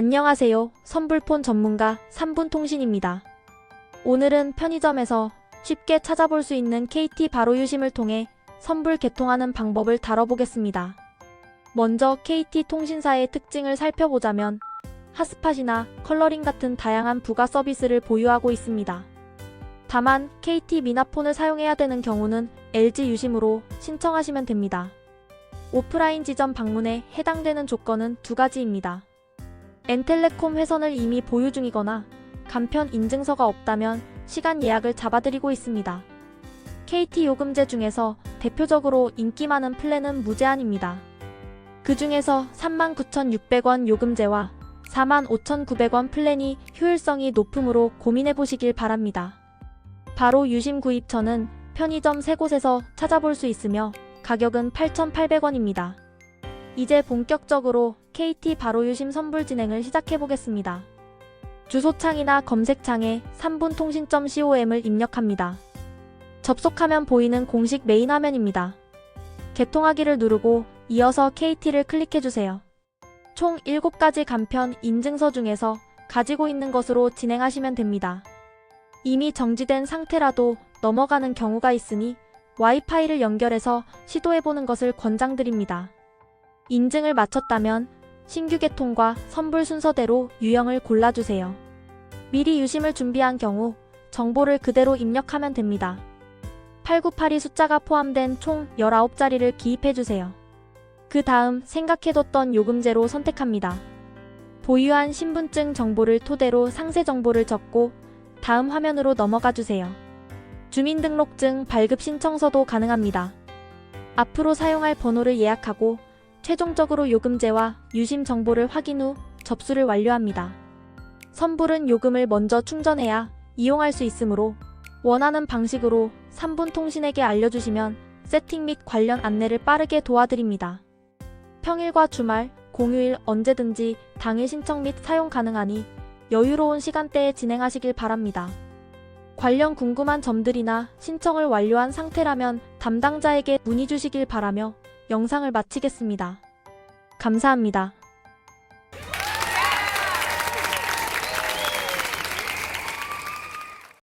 안녕하세요. 선불폰 전문가 3분 통신입니다. 오늘은 편의점에서 쉽게 찾아볼 수 있는 KT 바로 유심을 통해 선불 개통하는 방법을 다뤄보겠습니다. 먼저 KT 통신사의 특징을 살펴보자면 핫스팟이나 컬러링 같은 다양한 부가 서비스를 보유하고 있습니다. 다만 KT 미나폰을 사용해야 되는 경우는 LG 유심으로 신청하시면 됩니다. 오프라인 지점 방문에 해당되는 조건은 두 가지입니다. 엔텔레콤 회선을 이미 보유 중이거나 간편 인증서가 없다면 시간 예약을 잡아드리고 있습니다. KT 요금제 중에서 대표적으로 인기 많은 플랜은 무제한입니다. 그 중에서 39,600원 요금제와 45,900원 플랜이 효율성이 높으므로 고민해 보시길 바랍니다. 바로 유심 구입 전은 편의점 세 곳에서 찾아볼 수 있으며 가격은 8,800원입니다. 이제 본격적으로 KT 바로 유심 선불 진행을 시작해 보겠습니다. 주소창이나 검색창에 3분통신.com을 입력합니다. 접속하면 보이는 공식 메인 화면입니다. 개통하기를 누르고 이어서 KT를 클릭해 주세요. 총 7가지 간편 인증서 중에서 가지고 있는 것으로 진행하시면 됩니다. 이미 정지된 상태라도 넘어가는 경우가 있으니 와이파이를 연결해서 시도해보는 것을 권장드립니다. 인증을 마쳤다면 신규 개통과 선불 순서대로 유형을 골라주세요. 미리 유심을 준비한 경우 정보를 그대로 입력하면 됩니다. 8982 숫자가 포함된 총 19자리를 기입해주세요. 그 다음 생각해뒀던 요금제로 선택합니다. 보유한 신분증 정보를 토대로 상세 정보를 적고 다음 화면으로 넘어가 주세요. 주민등록증 발급 신청서도 가능합니다. 앞으로 사용할 번호를 예약하고 최종적으로 요금제와 유심 정보를 확인 후 접수를 완료합니다. 선불은 요금을 먼저 충전해야 이용할 수 있으므로 원하는 방식으로 3분 통신에게 알려주시면 세팅 및 관련 안내를 빠르게 도와드립니다. 평일과 주말, 공휴일 언제든지 당일 신청 및 사용 가능하니 여유로운 시간대에 진행하시길 바랍니다. 관련 궁금한 점들이나 신청을 완료한 상태라면 담당자에게 문의 주시길 바라며 영상을 마치겠습니다. 감사합니다.